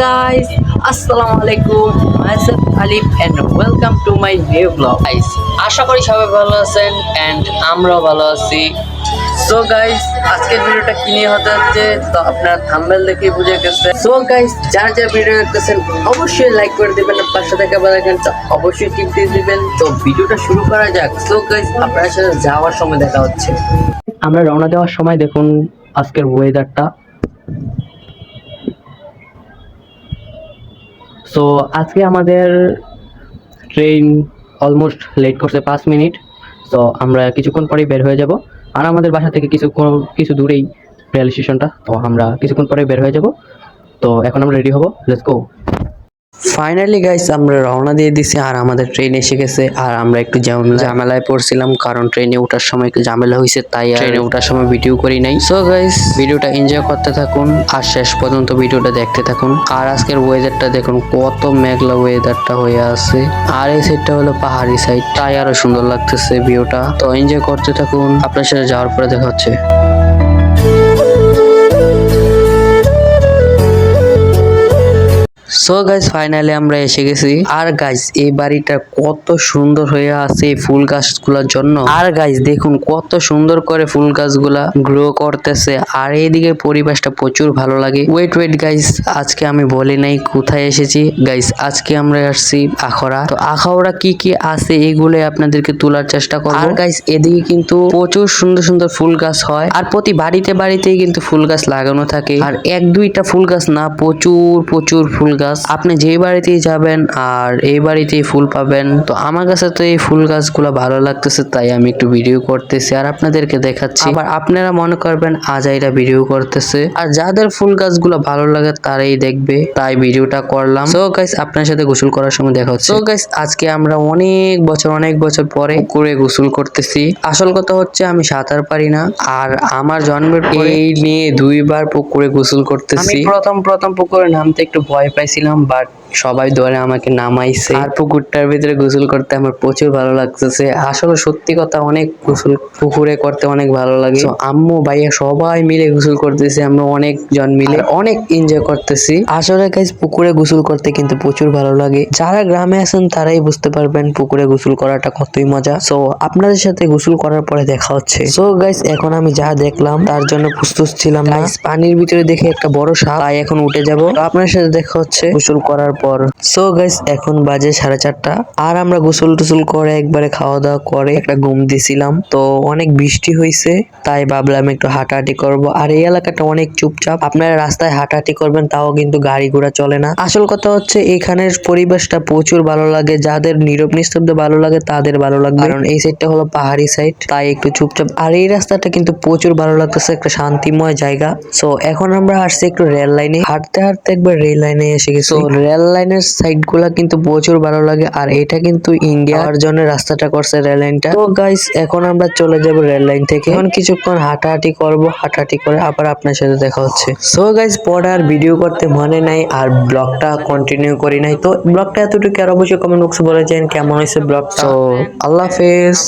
guys, আসসালামু আলাইকুম myself Alif and welcome to my new blog guys আশা করি সবাই ভালো আছেন এন্ড আমরাও ভালো আছি। সো গাইস আজকের ভিডিওটা কি নিয়ে হতে যাচ্ছে? তো আপনারা থাম্বনেল দেখে বুঝে গেছে। সো গাইস যার যার ভিডিও দেখতেছেন অবশ্যই লাইক করে দিবেন পাশে থাকা বেল আইকনটা অবশ্যই টিপ দিবেন। তো ভিডিওটা শুরু করা যাক। সো গাইস আপনার সাথে যাওয়ার সময় দেখা হচ্ছে। আমরা রওনা দেওয়ার সময় দেখুন আজকের ওয়েদারটা সো আজকে আমাদের ট্রেন অলমোস্ট লেট করছে পাঁচ মিনিট। তো আমরা কিছুক্ষণ পরেই বের হয়ে যাব। আর আমাদের বাসা থেকে কিছু কিছু দূরেই রেল স্টেশনটা তো আমরা কিছুক্ষণ পরেই বের হয়ে যাব। তো এখন আমরা রেডি হব। লেটস গো ফাইনালি গাইস আমরা রওনা দিয়ে দিছি আর আমাদের ট্রেন এসে গেছে। আর আমরা একটু ঝামেলা- ঝামেলায় পড়ছিলাম কারণ ট্রেনে ওঠার সময় একটু ঝামেলা হয়েছে তাই ট্রেনে ওঠার সময় ভিডিও করি নাই। সো গাইস ভিডিওটা এনজয় করতে থাকুন আর শেষ পর্যন্ত ভিডিওটা দেখতে থাকুন। আর আজকের ওয়েদারটা দেখুন কত মেঘলা ওয়েদারটা হয়ে আছে। আর এই সাইডটা হলো পাহাড়ি সাইড তাই আরও সুন্দর লাগতেছে ভিউটা তো এনজয় করতে থাকুন। আপনার সাথে যাওয়ার পরে দেখা হচ্ছে। সো গাইজ ফাইনালি আমরা এসে গেছি। আর গাইজ এই বাড়িটা কত সুন্দর হয়ে আছে এই ফুল গাছগুলোর জন্য। আর গাইজ দেখুন কত সুন্দর করে ফুল গাছগুলা গ্রো করতেছে। আর এইদিকে পরিবেশটা প্রচুর ভালো লাগে। ওয়েট ওয়েট গাইজ আজকে আমি বলি নাই কোথায় এসেছি। গাইজ আজকে আমরা আসছি আখড়া তো আখাওড়া কি কি আছে এগুলো আপনাদেরকে তোলার চেষ্টা করব। আর গাইজ এদিকে কিন্তু প্রচুর সুন্দর সুন্দর ফুল গাছ হয়। আর প্রতি বাড়িতে বাড়িতেই কিন্তু ফুল গাছ লাগানো থাকে। আর এক দুইটা ফুল গাছ না, প্রচুর প্রচুর ফুল গাছ, আপনি যে বাড়িতেই যাবেন আর এই বাড়িতেই ফুল পাবেন। তো আমার কাছে তো এই ফুল গাছগুলো ভালো লাগতেছে, তাই আমি একটু ভিডিও করতেছি আর আপনাদেরকে দেখাচ্ছি। আবার আপনারা মনে করবেন আজ আজাইরা ভিডিও করতেছে। আর যাদের ফুল গাছগুলো ভালো লাগে তারাই দেখবে। তাই ভিডিওটা করলাম। সো গাইস আপনার সাথে গোসল করার সময় দেখা হচ্ছে। সো গাইস আজকে আমরা অনেক বছর অনেক বছর পরে পুকুরে গোসল করতেছি। আসল কথা হচ্ছে আমি সাঁতার পারি না আর আমার জন্মের এই নিয়ে দুইবার পুকুরে গোসল করতেছি। প্রথম প্রথম পুকুরে নামতে একটু ভয় পাইছিলাম বাট সবাই ধরে আমাকে নামাইছে। আর পুকুরটার ভিতরে গোসল করতে আমার প্রচুর ভালো লাগতেছে। আসলে সত্যি কথা অনেক গোসল পুকুরে করতে অনেক ভালো লাগে। আম্মু ভাইয়া সবাই মিলে গোসল করতেছে আমরা অনেক জন মিলে অনেক এনজয় করতেছি। আসলে গাইজ পুকুরে গোসল করতে কিন্তু প্রচুর ভালো লাগে। যারা গ্রামে আছেন তারাই বুঝতে পারবেন পুকুরে গোসল করাটা কতই মজা। সো আপনাদের সাথে গোসল করার পরে দেখা হচ্ছে। সো গাইজ এখন আমি যা দেখলাম তার জন্য প্রস্তুত ছিলাম না। পানির ভিতরে দেখে একটা বড় সাপ তাই এখন উঠে যাব। আপনার সাথে দেখা হচ্ছে গোসল করার পর। সো গাইস এখন বাজে সাড়ে চারটা। আর আমরা গোসল টুসল করে একবারে খাওয়া দাওয়া করে একটা ঘুম দিছিলাম। তো অনেক বৃষ্টি হয়েছে তাই ভাবলাম একটু হাঁটাহাঁটি করব। আর এই এলাকাটা অনেক চুপচাপ। আপনারা রাস্তায় হাঁটাহাঁটি করবেন, তাও কিন্তু গাড়ি ঘোড়া চলে না। আসল কথা হচ্ছে, এখানের পরিবেশটা প্রচুর ভালো লাগে। যাদের নীরব নিস্তব্ধ ভালো লাগে, তাদের ভালো লাগবে। কারণ এই সাইডটা হলো পাহাড়ি সাইড তাই একটু চুপচাপ। আর এই রাস্তাটা কিন্তু প্রচুর ভালো লাগতেছে, একটা শান্তিময় জায়গা। সো এখন আমরা আসছি একটু রেল লাইনে। হাঁটতে হাঁটতে একবার রেল লাইনে এসে গেছি রেল লাইনের সাইডগুলা কিন্তু প্রচুর ভালো লাগে। আর এটা কিন্তু ইন্ডিয়ার জন্য রাস্তাটা করছে রেল লাইনটা তো গাইস এখন আমরা চলে যাব রেল লাইন থেকে। এখন কিছুক্ষণ হাঁটাহাঁটি করব। হাঁটাহাঁটি করে আবার আপনার সাথে দেখা হচ্ছে। সো গাইস পরে আর ভিডিও করতে মনে নাই আর ব্লগটা কন্টিনিউ করি নাই। তো ব্লগটা এতটুকু। আর অবশ্যই কমেন্ট বক্সে বলে যান কেমন হয়েছে ব্লগটা। তো আল্লাহ হাফেজ।